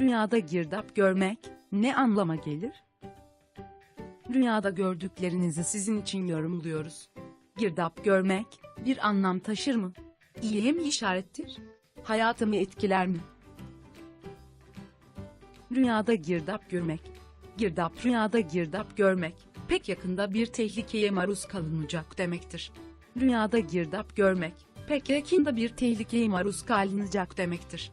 Rüyada girdap görmek ne anlama gelir? Rüyada gördüklerinizi sizin için yorumluyoruz. Girdap görmek bir anlam taşır mı? İyiye mi işarettir? Hayatımı etkiler mi? Rüyada girdap görmek. Girdap rüyada girdap görmek pek yakında bir tehlikeye maruz kalınacak demektir. Rüyada girdap görmek pek yakında bir tehlikeye maruz kalınacak demektir.